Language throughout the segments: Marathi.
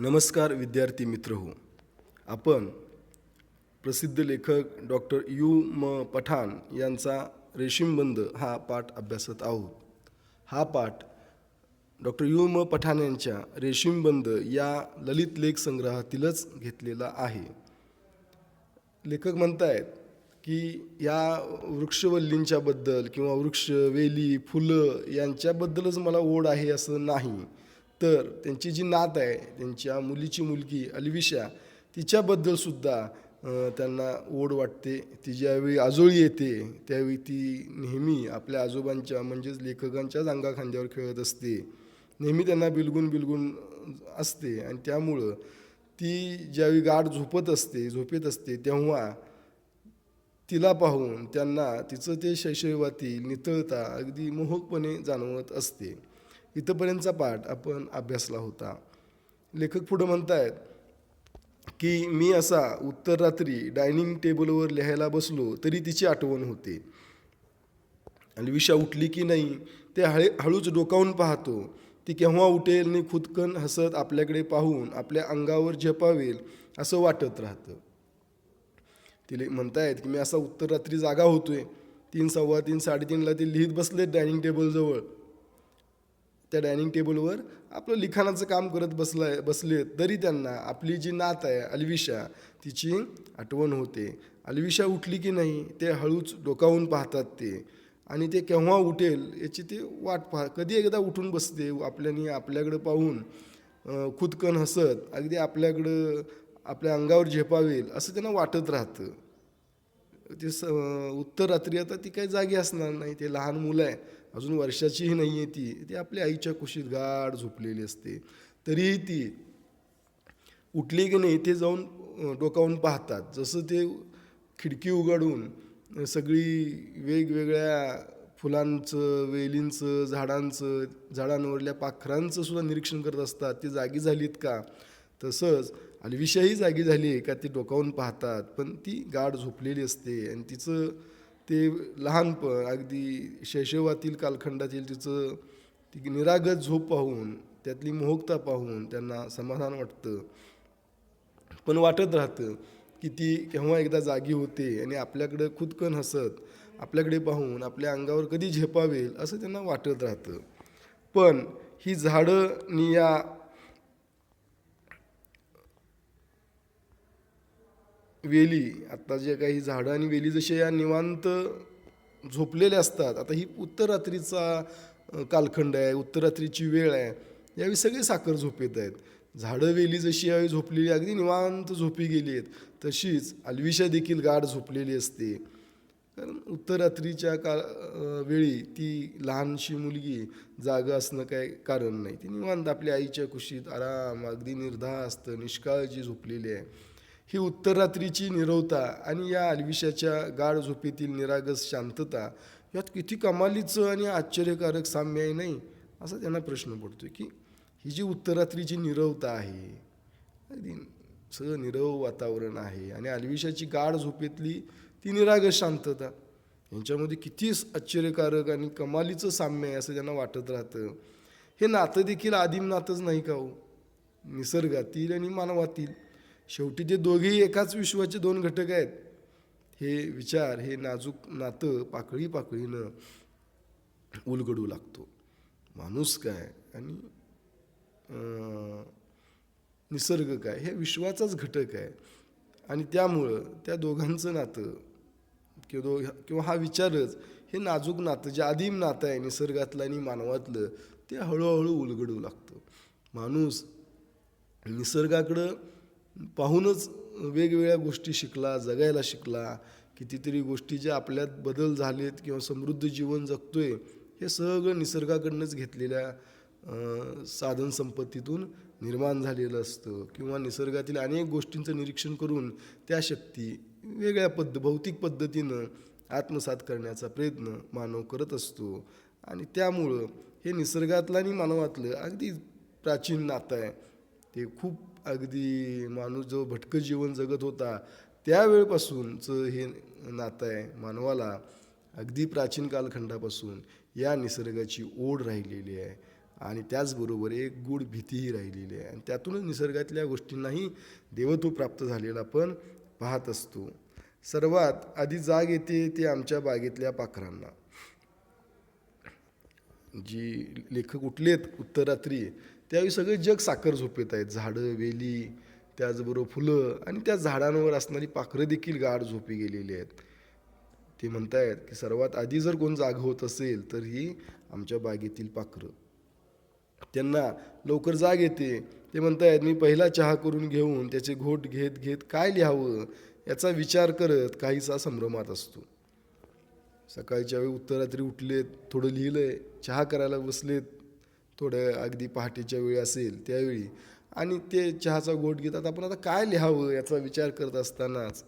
नमस्कार विद्यार्थी मित्र हो. आपण प्रसिद्ध लेखक डॉक्टर यू म पठाण यांचा रेशीमबंद हा पाठ अभ्यासत आहोत. हा पाठ डॉक्टर यू म पठाण यांच्या रेशीमबंद या ललित लेख संग्रहातीलच घेतलेला आहे. लेखक म्हणतायत की या वृक्षवल्लींच्याबद्दल किंवा वृक्ष वेली फुलं यांच्याबद्दलच मला ओढ आहे असं नाही. तर त्यांची जी नात आहे त्यांच्या मुलीची मुलगी अल्विशा तिच्याबद्दल सुद्धा त्यांना ओढ वाटते. ती ज्यावेळी आजोळी येते त्यावेळी ती नेहमी आपल्या आजोबांच्या म्हणजेच लेखकांच्याच अंगाखांद्यावर खेळत असते. नेहमी त्यांना बिलगून बिलगून असते आणि त्यामुळं ती ज्यावेळी गाठ झोपत असते झोपेत असते तेव्हा तिला पाहून त्यांना तिचं ते शैशवातील नितळता अगदी मोहकपणे जाणवत असते. इथंपर्यंतचा पाठ आपण अभ्यासला होता. लेखक पुढं म्हणतायत की मी असा उत्तर रात्री डायनिंग टेबलवर लिहायला बसलो तरी तिची आठवण होते. आणि विषा उठली की नाही ते हळे हळूच डोकावून पाहतो. ती केव्हा उठेल आणि खुदकन हसत आपल्याकडे पाहून आपल्या अंगावर झेपावेल असं वाटत राहतं. तिले म्हणतायत की मी असा उत्तर रात्री जागा होतोय. तीन सव्वा तीन साडेतीनला ते लिहित बसले डायनिंग टेबलजवळ. त्या डायनिंग टेबलवर आपलं लिखाणाचं काम करत बसलाय बसले तरी त्यांना आपली जी नात आहे अल्विशा तिची आठवण होते. अल्विशा उठली की नाही ते हळूच डोकावून पाहतात ते. आणि ते केव्हा उठेल याची ते वाट पाह कधी एकदा उठून बसते आपल्यानी आपल्याकडं पाहून खुदकन हसत अगदी आपल्याकडं आपल्या अंगावर झेपावेल असं त्यांना वाटत राहतं. ते स उत्तर रात्री आता ती काही जागी असणार नाही. ते लहान मुलं आहे. अजून वर्षाचीही नाही आहे ती. ती आपल्या आईच्या कुशीत गाढ झोपलेली असते. तरीही ती उठली की नाही ते जाऊन डोकावून पाहतात. जसं ते खिडकी उघडून सगळी वेगवेगळ्या फुलांचं वेलींचं झाडांचं झाडांवरल्या पाखरांचं सुद्धा निरीक्षण करत असतात. ती जागी झालीत का? तसंच अलविशाही जागी झाली आहे का ती डोकावून पाहतात. पण ती गाढ झोपलेली असते आणि तिचं ते लहानपण अगदी शैशवातील कालखंडातील तिचं ती निरागत झोप पाहून त्यातली मोहकता पाहून त्यांना समाधान वाटतं. पण वाटत राहतं की ती केव्हा एकदा जागी होते आणि आपल्याकडं खुदकन हसत आपल्याकडे पाहून आपल्या अंगावर कधी झेपावेल असं त्यांना वाटत राहतं. पण ही झाडं नि या वेली आत्ता जे काही झाडं आणि वेली जसे या निवांत झोपलेले असतात आता ही उत्तर रात्रीचा कालखंड आहे उत्तर रात्रीची वेळ आहे यावेळी सगळे साखर झोपेत आहेत. झाडं वेली जशी यावेळी झोपलेली अगदी निवांत झोपी गेली आहेत तशीच अलविशा देखील गाढ झोपलेली असते. कारण उत्तर रात्रीच्या का वेळी ती लहानशी मुलगी जागा असणं काय कारण नाही. ती निवांत आपल्या आईच्या कुशीत आराम अगदी निर्धास्त निष्काळजी झोपलेली आहे. ही उत्तररात्रीची निरवता आणि या अलविशाच्या गाढ झोपेतील निरागस शांतता यात किती कमालीचं आणि आश्चर्यकारक साम्य आहे नाही असा त्यांना प्रश्न पडतो की ही जी उत्तररात्रीची निरवता आहे अगदी सगळं निरव वातावरण आहे आणि अलविशाची गाढ झोपेतली ती निरागस शांतता यांच्यामध्ये किती आश्चर्यकारक आणि कमालीचं साम्य आहे असं त्यांना वाटत राहतं. हे नातं देखील आदिम नातंच नाही का हो? निसर्गातील आणि मानवातील. शेवटी ते दोघेही एकाच विश्वाचे दोन घटक आहेत हे विचार हे नाजूक नातं पाकळी पाकळीनं उलगडू लागतो. माणूस काय आणि निसर्ग काय हे विश्वाचाच घटक आहे. आणि त्यामुळं त्या दोघांचं नातं किंवा दो किंवा हा विचारच हे नाजूक नातं जे आदिम नातं आहे निसर्गातलं आणि मानवातलं ते हळूहळू उलगडू लागतं. माणूस निसर्गाकडं पाहूनच वेगवेगळ्या गोष्टी शिकला जगायला शिकला कितीतरी गोष्टी ज्या आपल्यात बदल झालेत किंवा समृद्ध जीवन जगतोय हे सगळं निसर्गाकडनंच घेतलेल्या साधनसंपत्तीतून साधन संपत्तीतून निर्माण झालेलं असतं. किंवा निसर्गातील अनेक गोष्टींचं निरीक्षण करून त्या शक्ती वेगळ्या पद्ध भौतिक पद्धतीनं आत्मसात करण्याचा प्रयत्न मानव करत असतो. आणि त्यामुळं हे निसर्गातलं आणि मानवातलं अगदी प्राचीन नातं आहे. ते खूप अगदी माणूस जो भटकं जीवन जगत होता त्यावेळपासूनचं हे नातं आहे मानवाला अगदी प्राचीन कालखंडापासून या निसर्गाची ओढ राहिलेली आहे. आणि त्याचबरोबर एक गूढ भीतीही राहिलेली आहे. आणि त्यातूनच निसर्गातल्या गोष्टींनाही देवत्व प्राप्त झालेला आपण पाहत असतो. सर्वात आधी जाग येते ते आमच्या बागेतल्या पाखरांना. जी लेखक उठलेत उत्तरात्री त्यावेळी सगळे जग साखर झोपेत आहेत. झाडं वेली त्याचबरोबर फुलं आणि त्या झाडांवर असणारी पाखरं देखील गाढ झोपी गेलेली आहेत. ते म्हणतायत की सर्वात आधी जर कोण जाग होत असेल तर ही आमच्या बागेतील पाखरं. त्यांना लवकर जाग येते. ते म्हणतायत मी पहिला चहा करून घेऊन त्याचे घोट घेत घेत काय लिहावं याचा विचार करत काहीसा संभ्रमात असतो. सकाळच्या वेळी उत्तरात्री उठलेत थोडं लिहिलंय चहा करायला बसलेत थोडं अगदी पहाटेच्या वेळी असेल त्यावेळी. आणि ते चहाचा गोट घेतात. आपण आता काय लिहावं याचा विचार करत असतानाच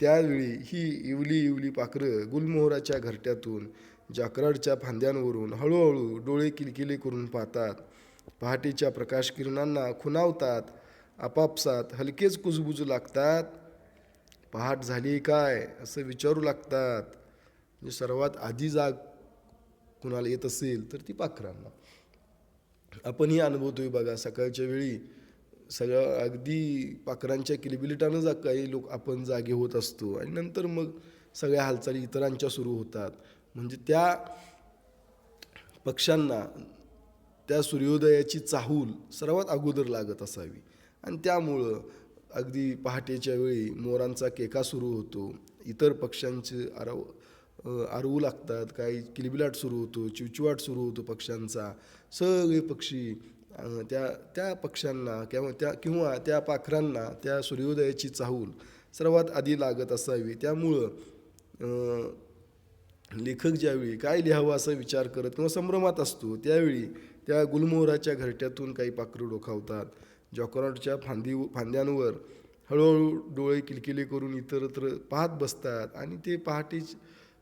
त्यावेळी ही इवली इवली पाखरं गुलमोहराच्या घरट्यातून जाकराडच्या फांद्यांवरून हळूहळू डोळे किलकिले करून पाहतात. पहाटेच्या प्रकाश किरणांना खुणावतात. आपापसात हलकेच कुजबुजू लागतात. पहाट झाली काय असं विचारू लागतात. म्हणजे सर्वात आधी जाग कुणाला येत असेल तर ती पाखरांना. आपणही अनुभवतोय बघा सकाळच्या वेळी सगळं अगदी पाखरांच्या किलबिलिटानं जा काही लोक आपण जागे होत असतो. आणि नंतर मग सगळ्या हालचाली इतरांच्या सुरू होतात. म्हणजे त्या पक्ष्यांना त्या सूर्योदयाची चाहूल सर्वात अगोदर लागत असावी. आणि त्यामुळं अगदी पहाटेच्या वेळी मोरांचा केका सुरू होतो. इतर पक्ष्यांचे आरव आरवू लागतात काही किलबिलाट सुरू होतो चिवचिवाट सुरू होतो पक्ष्यांचा. सगळे पक्षी त्या त्या पक्ष्यांना किंवा त्या किंवा त्या पाखरांना त्या सूर्योदयाची चाहूल सर्वात आधी लागत असावी. त्यामुळं लेखक ज्यावेळी काय लिहावं असा विचार करत किंवा संभ्रमात असतो त्यावेळी त्या गुलमोहराच्या घरट्यातून काही पाखरं डोखावतात. जॉकरॉटच्या फांदी फांद्यांवर हळूहळू डोळे किलकिले करून इतरत्र पाहत बसतात आणि ते पहाटेच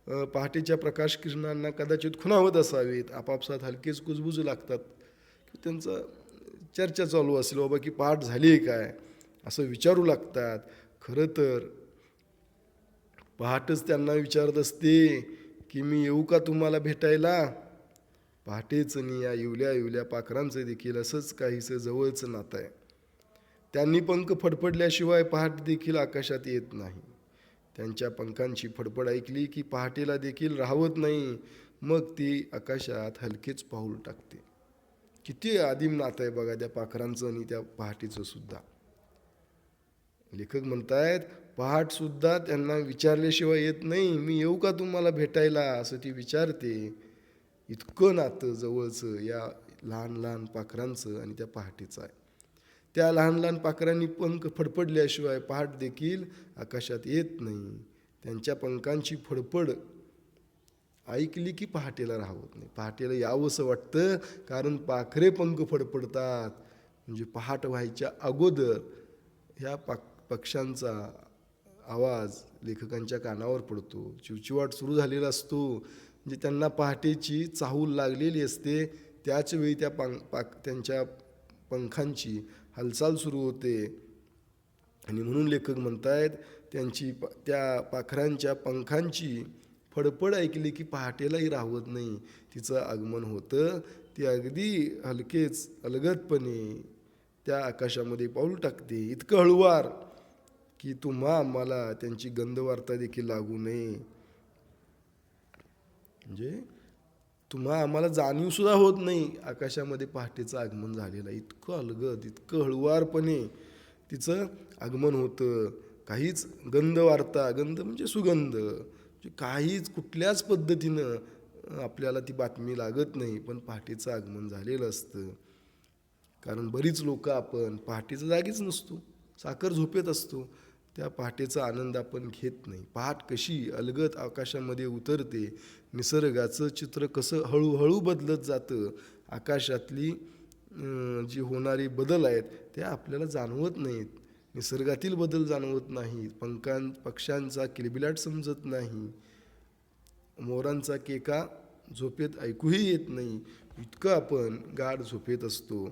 पहाटेच्या प्रकाश किरणांना कदाचित खुणावत असावेत. आपापसात हलकेच कुजबुजू लागतात. की त्यांचं चर्चा चालू असेल बाबा की पहाट झाली आहे काय? असं विचारू लागतात. खरं तर पहाटच त्यांना विचारत असते की मी येऊ का तुम्हाला भेटायला? पहाटेच नि या येवल्या येवल्या पाखरांचं देखील असंच काहीसं जवळचं नातं आहे. त्यांनी पंख फडफडल्याशिवाय पहाट देखील आकाशात येत नाही. त्यांच्या पंखांची फडफड ऐकली की पहाटेला देखील राहवत नाही. मग ती आकाशात हलकेच पाऊल टाकते. किती आदिम नातं आहे बघा त्या पाखरांचं आणि त्या पहाटेचं सुद्धा. लेखक म्हणतायत पहाट सुद्धा त्यांना विचारल्याशिवाय येत नाही. मी येऊ का तुम्हाला भेटायला? असं ती विचारते. इतकं नातं जवळचं या लहान लहान पाखरांचं आणि त्या पहाटेचं आहे. त्या लहान लहान पाखरांनी पंख फडफडल्याशिवाय पहाट देखील आकाशात येत नाही. त्यांच्या पंखांची फडफड ऐकली की पहाटेला राहत नाही. पहाटेला यावंसं वाटतं कारण पाखरे पंख फडफडतात. म्हणजे पहाट व्हायच्या अगोदर ह्या पाक पक्ष्यांचा आवाज लेखकांच्या कानावर पडतो. चिवचिवाट सुरू झालेला असतो. म्हणजे त्यांना पहाटेची चाहूल लागलेली असते. त्याच वेळी त्या पां पाक त्यांच्या पंखांची हालचाल सुरू होते. आणि म्हणून लेखक म्हणतायत त्यांची प- त्या पाखरांच्या पंखांची फडफड ऐकली की पहाटेलाही राहवत नाही. तिचं आगमन होतं ती अगदी हलकेच अलगदपणे त्या आकाशामध्ये पाऊल टाकते. इतकं हळुवार की तुम्हा आम्हाला त्यांची गंधवार्ता देखील लागू नये. म्हणजे तुम्हा आम्हाला जाणीवसुद्धा होत नाही. आकाशामध्ये पहाटेचं आगमन झालेलं आहे. इतकं अलगद इतकं हळुवारपणे तिचं आगमन होतं. काहीच गंध वार्ता गंध म्हणजे सुगंध. म्हणजे काहीच कुठल्याच पद्धतीनं आपल्याला ती बातमी लागत नाही. पण पहाटेचं आगमन झालेलं असतं. कारण बरीच लोक आपण पहाटेचं जागीच नसतो. साखर झोपेत असतो. त्या पहाटेचा आनंद आपण घेत नाही. पहाट कशी अलगत आकाशामध्ये उतरते निसर्गाचं चित्र कसं हळूहळू बदलत जातं आकाशातली जी होणारी बदल आहेत ते आपल्याला जाणवत नाहीत. निसर्गातील बदल जाणवत नाहीत. पंखां पक्ष्यांचा किलबिलाट समजत नाही. मोरांचा केका झोपेत ऐकूही येत नाही. इतकं आपण गाढ झोपेत असतो.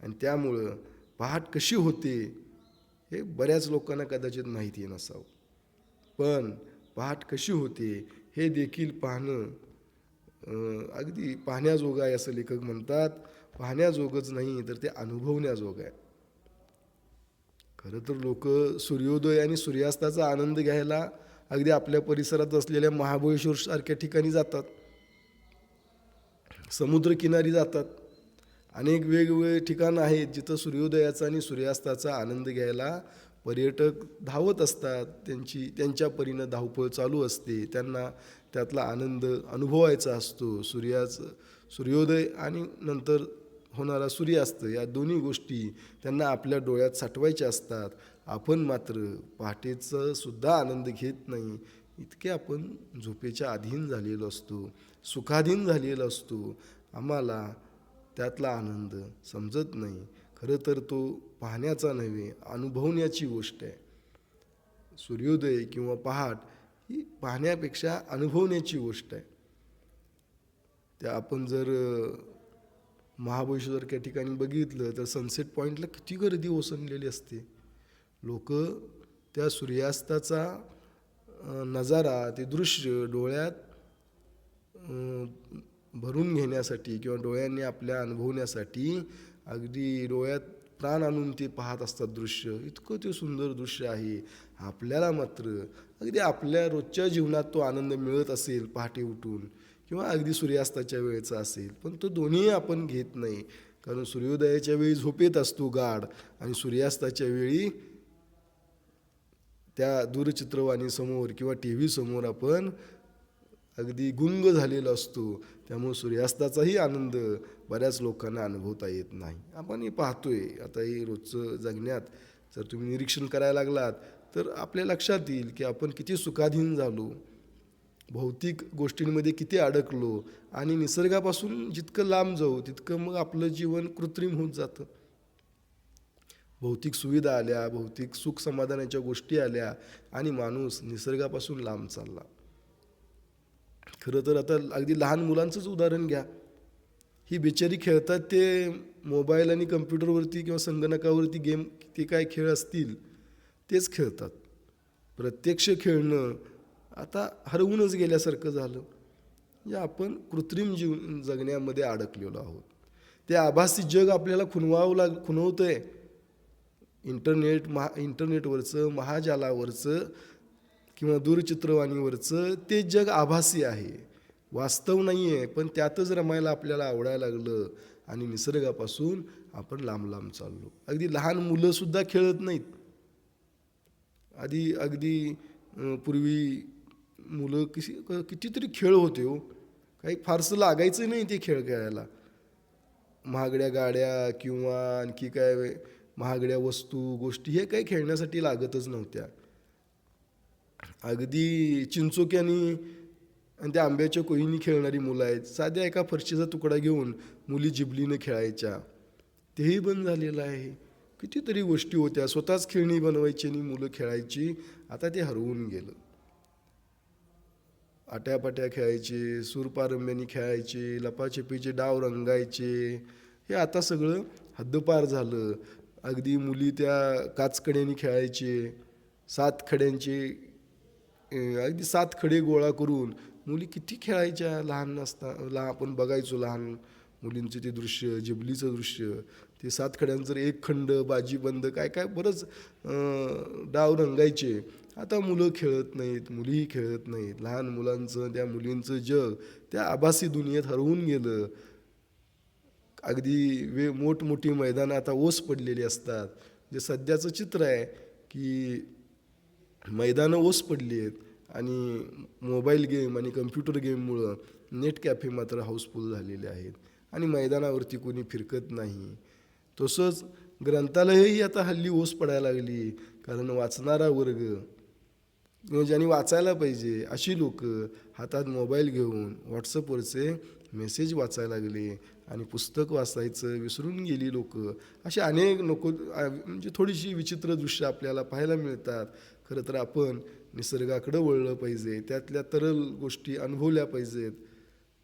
आणि त्यामुळं पहाट कशी होते हे बऱ्याच लोकांना कदाचित माहिती नसावं. पण पहाट कशी होते हे देखील पाहणं अगदी पाहण्याजोगं आहे असं लेखक म्हणतात. पाहण्याजोगंच नाही तर ते अनुभवण्याजोगं आहे. खरं तर लोक सूर्योदय आणि सूर्यास्ताचा आनंद घ्यायला अगदी आपल्या परिसरात असलेल्या महाबळेश्वर सारख्या ठिकाणी जातात. समुद्रकिनारी जातात. अनेक वेगवेगळे ठिकाणं आहेत जिथं सूर्योदयाचा आणि सूर्यास्ताचा आनंद घ्यायला पर्यटक धावत असतात. त्यांची त्यांच्या परीनं धावपळ चालू असते. त्यांना त्यातला आनंद अनुभवायचा असतो. सूर्याचं सूर्योदय आणि नंतर होणारा सूर्यास्त या दोन्ही गोष्टी त्यांना आपल्या डोळ्यात साठवायच्या असतात. आपण मात्र पहाटेचं सुद्धा आनंद घेत नाही. इतके आपण झोपेच्या अधीन झालेलो असतो. सुखाधीन झालेलो असतो. आम्हाला त्यातला आनंद समजत नाही. खरं तर तो पाहण्याचा नव्हे अनुभवण्याची गोष्ट आहे. सूर्योदय किंवा पहाट ही पाहण्यापेक्षा अनुभवण्याची गोष्ट आहे. त्या आपण जर महाबळेश्वरच्या ठिकाणी बघितलं तर सनसेट पॉईंटला किती गर्दी ओसंडलेली असते. लोक त्या सूर्यास्ताचा नजारा ते दृश्य डोळ्यात भरून घेण्यासाठी किंवा डोळ्यांनी आपल्या अनुभवण्यासाठी अगदी डोळ्यात प्राण आणून ते पाहत असतात दृश्य. इतकं ते सुंदर दृश्य आहे. आपल्याला मात्र अगदी आपल्या रोजच्या जीवनात तो आनंद मिळत असेल पहाटे उठून किंवा अगदी सूर्यास्ताच्या वेळेचा असेल. पण तो दोन्ही आपण घेत नाही. कारण सूर्योदयाच्या वेळी झोपेत असतो गाढ आणि सूर्यास्ताच्या वेळी त्या दूरचित्रवाणीसमोर किंवा टी व्ही समोर आपण अगदी गुंग झालेला असतो. त्यामुळे सूर्यास्ताचाही आनंद बऱ्याच लोकांना अनुभवता येत नाही. आपण हे पाहतोय. आता हे रोजचं जगण्यात जर तुम्ही निरीक्षण करायला लागलात तर आपल्या लक्षात येईल की आपण किती सुखाधीन झालो. भौतिक गोष्टींमध्ये किती अडकलो आणि निसर्गापासून जितकं लांब जाऊ तितकं मग आपलं जीवन कृत्रिम होत जातं. भौतिक सुविधा आल्या भौतिक सुख समाधानाच्या गोष्टी आल्या आणि माणूस निसर्गापासून लांब चालला. खरं तर आता अगदी लहान मुलांचंच उदाहरण घ्या. ही बिचारी खेळतात ते मोबाईल आणि कम्प्युटरवरती किंवा संगणकावरती गेम ते काय खेळ असतील तेच खेळतात. प्रत्यक्ष खेळणं आता हरवूनच गेल्यासारखं झालं. म्हणजे आपण कृत्रिम जीव जगण्यामध्ये अडकलेलो आहोत. ते आभासी जग आपल्याला खुणवावं लाग खुणवतं आहे इंटरनेट महा इंटरनेटवरचं महाजालावरचं किंवा दूरचित्रवाणीवरचं ते जग आभासी आहे. वास्तव नाही आहे पण त्यातच रमायला आपल्याला आवडायला लागलं आणि निसर्गापासून आपण लांब लांब चाललो. अगदी लहान मुलंसुद्धा खेळत नाहीत. आधी अगदी पूर्वी मुलं किती कितीतरी खेळ होते हो. काही फारसं लागायचं नाही ते खेळ खेळायला. महागड्या गाड्या किंवा आणखी काय महागड्या वस्तू गोष्टी हे काही खेळण्यासाठी लागतच नव्हत्या. अगदी चिंचोक्यानी आणि त्या आंब्याच्या कोहीनी खेळणारी मुलं आहेत. साध्या एका फरशीचा तुकडा घेऊन मुली जिबलीनं खेळायच्या. तेही बंद झालेलं आहे. कितीतरी गोष्टी होत्या. स्वतःच खेळणी बनवायची आणि मुलं खेळायची. आता ते हरवून गेलं. आट्यापाट्या खेळायचे सूरपारंब्यानी खेळायचे लपाछपीचे डाव रंगायचे. हे आता सगळं हद्दपार झालं. अगदी मुली त्या काचकड्यांनी खेळायचे. सात खड्यांचे अगदी सात खडे गोळा करून मुली किती खेळायच्या लहान असता लहान आपण बघायचो लहान मुलींचे ते दृश्य जिबलीचं दृश्य ते सात खड्यांचं एक खंड बाजीबंद काय काय बरंच डाव रंगायचे. आता मुलं खेळत नाहीत मुलीही खेळत नाहीत. लहान मुलांचं त्या मुलींचं जग त्या आभासी दुनियेत हरवून गेलं. अगदी वे मोठमोठी मैदानं आता ओस पडलेली असतात. जे सध्याचं चित्र आहे की मैदानं ओस पडली आहेत. आणि मोबाईल गेम आणि कम्प्युटर गेममुळं नेट कॅफे मात्र हाऊसफुल झालेले आहेत. आणि मैदानावरती कोणी फिरकत नाही. तसंच ग्रंथालयही आता हल्ली ओस पडायला लागली. कारण वाचणारा वर्ग म्हणजे ज्यांनी वाचायला पाहिजे अशी लोक हातात मोबाईल घेऊन व्हॉट्सअपवरचे मेसेज वाचायला लागले आणि पुस्तक वाचायचं विसरून गेली लोक. असे अनेक नको म्हणजे थोडीशी विचित्र दृश्य आपल्याला पाहायला मिळतात. खरं तर आपण निसर्गाकडं वळलं पाहिजे त्यातल्या तरल गोष्टी अनुभवल्या पाहिजेत.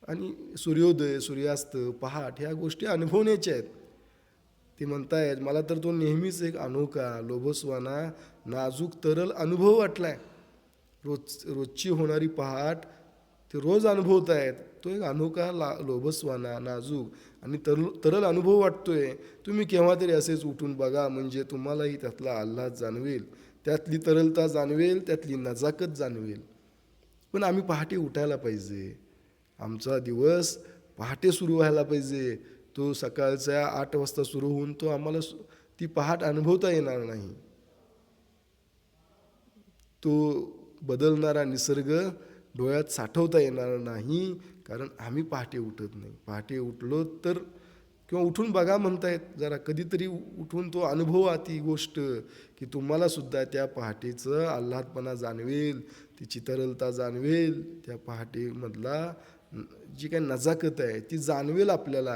आणि सूर्योदय सूर्यास्त पहाट ह्या गोष्टी अनुभवण्याच्या आहेत. ते म्हणतायत मला तर तो नेहमीच एक अनोखा लोभस्वाना नाजूक तरल अनुभव वाटलाय. रोज रोजची होणारी पहाट ते रोज अनुभवत आहेत तो एक अनोखा ला लोभस्वाना नाजूक आणि तरल तरल अनुभव वाटतोय. तुम्ही केव्हा तरी असेच उठून बघा म्हणजे तुम्हालाही त्यातला आल्हाद जाणवेल. त्यातली तरलता जाणवेल त्यातली नजाकत जाणवेल. पण आम्ही पहाटे उठायला पाहिजे. आमचा दिवस पहाटे सुरू व्हायला पाहिजे. तो सकाळच्या आठ वाजता सुरू होऊन तो आम्हाला ती पहाट अनुभवता येणार नाही. तो बदलणारा निसर्ग डोळ्यात साठवता येणार नाही कारण आम्ही पहाटे उठत नाही. पहाटे उठलो तर किंवा उठून बघा म्हणतायत जरा कधीतरी उठून तो अनुभवा ती गोष्ट की तुम्हाला सुद्धा त्या पहाटेचं आल्हादपणा जाणवेल ती तरलता जाणवेल त्या पहाटेमधला जी काही नजाकत आहे ती जाणवेल आपल्याला.